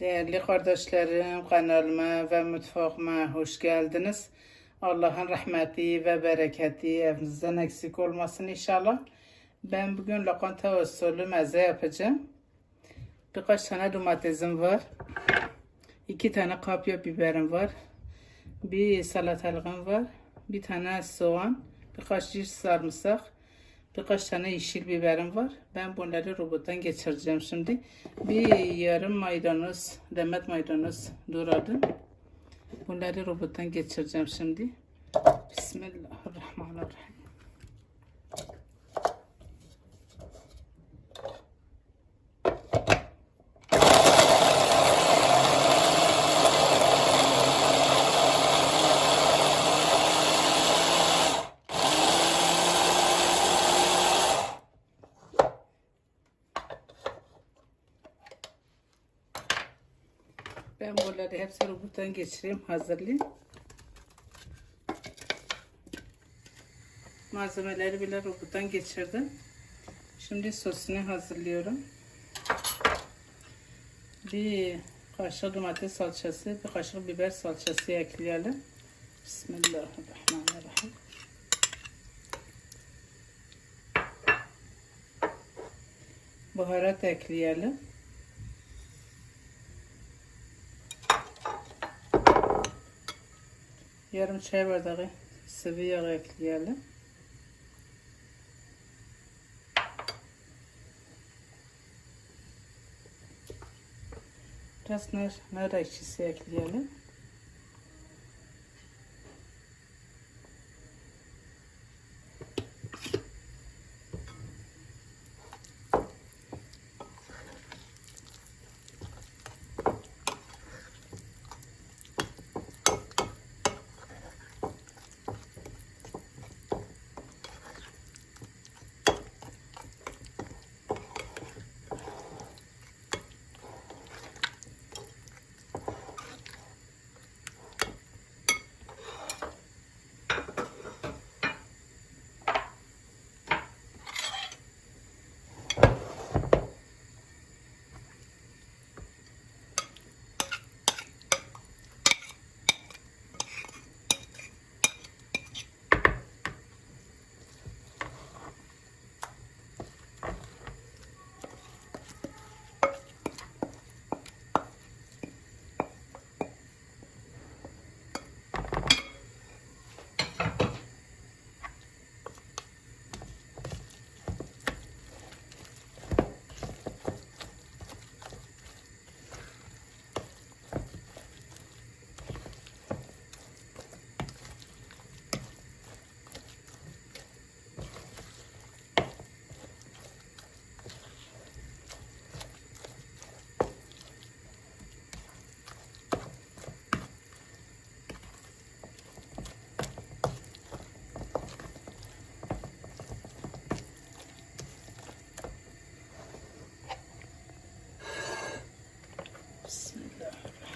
Değerli kardeşlerim kanalıma ve mutfağıma hoş geldiniz. Allah'ın rahmeti ve bereketi evinizden eksik olmasın inşallah. Ben bugün lokanta usulü meze yapacağım. Birkaç tane domatesim var. iki tane kapya biberim var. Bir salatalığım var. Bir tane soğan. Birkaç diş sarımsak. Birkaç tane yeşil biberim var. Ben bunları robottan geçireceğim şimdi. Bir yarım maydanoz, demet maydanoz doğradım. Bunları robottan geçireceğim şimdi. Bismillahirrahmanirrahim. Ben bunları hepsi robottan geçireyim, hazırlayayım. Malzemeleri bile robottan geçirdim. Şimdi sosunu hazırlıyorum. Bir kaşık domates salçası, bir kaşık biber salçası ekleyelim. Bismillahirrahmanirrahim. Baharat ekleyelim. Yarım çay bardağı sıvı yağ ekleyelim. Biraz nar, nar ekşisi ekleyelim.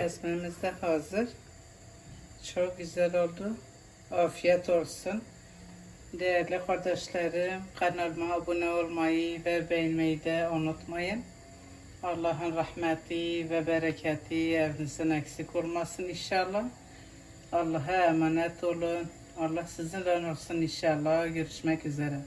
Ezmemiz de hazır. Çok güzel oldu. Afiyet olsun. Değerli kardeşlerim, kanalıma abone olmayı ve beğenmeyi de unutmayın. Allah'ın rahmeti ve bereketi evinizden eksik olmasın inşallah. Allah'a emanet olun. Allah sizinle olsun inşallah. Görüşmek üzere.